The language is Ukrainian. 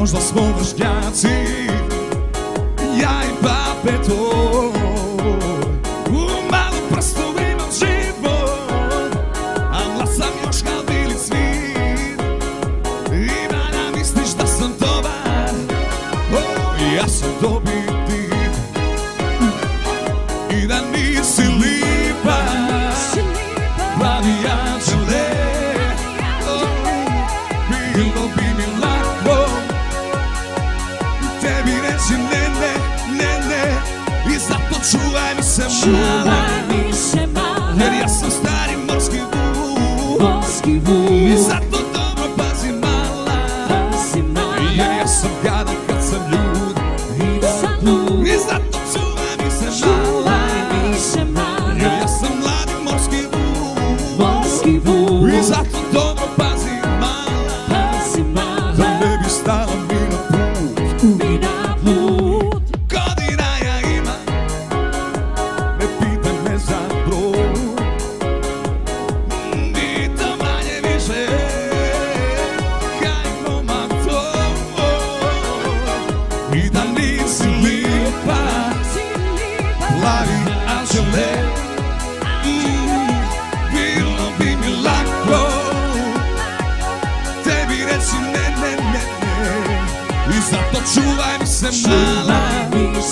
možda smo vršnjaci Ja i pape to U malu prstu imam život A glasam još kao bili svi I da misliš da sam dobar oh, Ja sam dobiti I da nisi li Почувай місце мама, Гер ясно старі морський був, морський був. І за то добро позимала, позимала. Гер ясно гадав, як сам люд, і за то. І за то чувай місце мала, місце мала. Гер ясно младий морський був, морський був. І за то Филиппа, Лави Анжеле, Било би ми лако, теби речи не, мала.